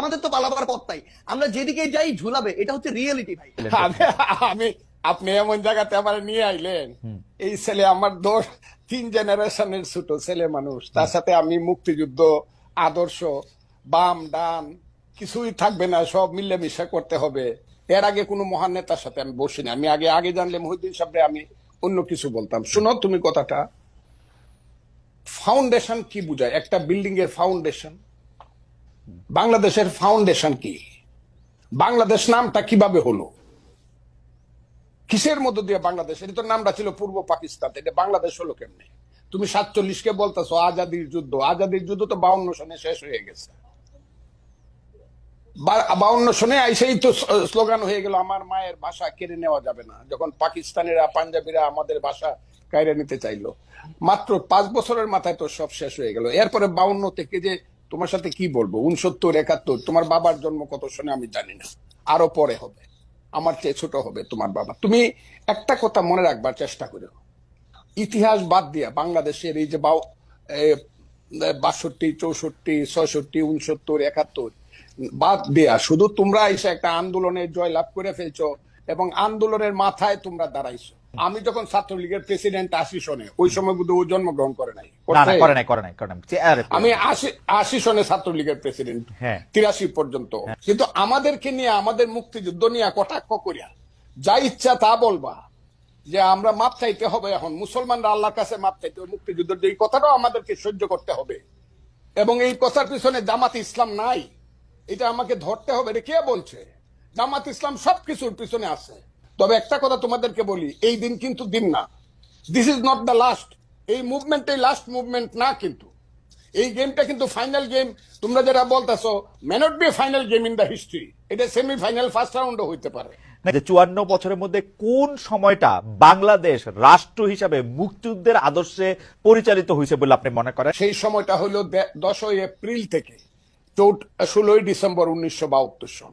আমাদের তো পালাবার পথ নাই আমরা যেদিকে যাই ঝুলাবে। এটা হচ্ছে রিয়েলিটি ভাই। আমি আপনি এমন জায়গাতে আমার নিয়ে আইলেন এই ছেলে আমার দোষ তিন জেনারেশনের ছোট ছেলে মানুষ। তার সাথে আমি মুক্তিযুদ্ধ আদর্শ বাম ডান কিছুই থাকবে না সব মিলেমিশে করতে হবে। এর আগে কোনো মহান নেতার সাথে আমি বসিনি। আমি আগে আগে জানলে মহিউদ্দিন সাহেবরে আমি অন্য কিছু বলতাম। শুনো তুমি কথাটা। ফাউন্ডেশন কি বুঝায়? একটা বিল্ডিং এর ফাউন্ডেশন বাংলাদেশের ফাউন্ডেশন কি? বাংলাদেশ নামটা কীভাবে হলো? কিসের মধ্য দিয়ে বাংলাদেশ? এটা তো নামটা ছিল পূর্ব পাকিস্তান। এটা বাংলাদেশ হলো কেমনে? তুমি সাতচল্লিশ কে বলতেছো, আজাদির যুদ্ধ। আজাদির যুদ্ধ তো বাউন্ন সনে শেষ হয়ে গেছে। বাউন্ন সনে আইসেই তো স্লোগান হয়ে গেল, আমার মায়ের ভাষা কেড়ে নেওয়া যাবে না। যখন পাকিস্তানিরা, পাঞ্জাবিরা আমাদের ভাষা কায়রে নিতে চাইলো। মাত্র পাঁচ বছরের মাথায় তো সব শেষ হয়ে গেল। এরপরে বাউন্ন থেকে যে তোমার সাথে কি বলব? উনসত্তর, একাত্তর, তোমার বাবার জন্ম কত সনে আমি জানি না। আরও পরে হবে। আমার চেয়ে ছোট হবে তোমার বাবা। তুমি একটা কথা মনে রাখবার চেষ্টা করো ইতিহাস বাদ দিয়া বাংলাদেশের এই যে বাষট্টি, চৌষট্টি, ছয়ষট্টি, উনসত্তর, একাত্তর, বাদ দেয়া শুধু তোমরা এসে একটা আন্দোলনের জয় লাভ করে ফেলছো এবং আন্দোলনের মাথায় তোমরা দাঁড়াইছো। আমি যখন ছাত্রলীগের প্রেসিডেন্ট আসি শোনে, ওই সময় বুধ ও জন্মগ্রহণ করে নাই। না না করে নাই করে নাই করে নাই। আমি আশি আশি সনে ছাত্রলীগের প্রেসিডেন্ট। তিরাশি পর্যন্ত। কিন্তু আমাদেরকে নিয়ে আমাদের মুক্তিযুদ্ধ নিয়ে কটাক্ষ করিয়া যা ইচ্ছা তা বলবা যে আমরা মাপ চাইতে হবে এখন। মুসলমানরা আল্লাহর কাছে মাপ চাইতে হবে মুক্তিযুদ্ধের এই কথাটাও আমাদেরকে সহ্য করতে হবে। এবং এই কথার পিছনে জামাত ইসলাম নাই। এটা আমাকে ধরতে হবে এটা কে বলছে? জামাত ইসলাম সবকিছুর পিছনে আছে। তবে একটা কথা তোমাদেরকে বলি এই দিন কিন্তু দিন না। This is not the last এই মুভমেন্ট এই লাস্ট মুভমেন্ট না কিন্তু। এই গেমটা কিন্তু ফাইনাল গেম তোমরা যেটা বলতেছো may not be final game in the history এটা সেমি ফাইনাল ফার্স্ট রাউন্ডও হইতে পারে। যে চুয়ান্ন বছরের মধ্যে কোন সময়টা বাংলাদেশ রাষ্ট্র হিসাবে মুক্তিযুদ্ধের আদর্শে পরিচালিত হয়েছে বলে আপনি মনে করেন? সেই সময়টা হলো দশই এপ্রিল থেকে চৌঠ ষোলোই ডিসেম্বর উনিশশো বাহাত্তর সন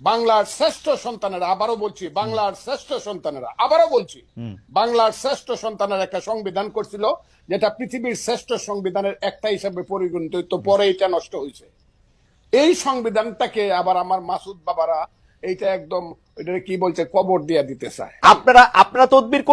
বাংলার শ্রেষ্ঠ সন্তানেরা আবারও বলছি বাংলার শ্রেষ্ঠ সন্তানেরা আবারও বলছি বাংলার শ্রেষ্ঠ সন্তানের একটা সংবিধান করছিল যেটা পৃথিবীর শ্রেষ্ঠ সংবিধানের একটা হিসাবে পরিগণিত হইতো পরে এটা নষ্ট হয়েছে। এই সংবিধানটাকে আবার আমার মাসুদ বাবারা এইটা একদম এটা কি বলছে কবর দিয়া দিতে চায়। আপনারা আপনারা তদবির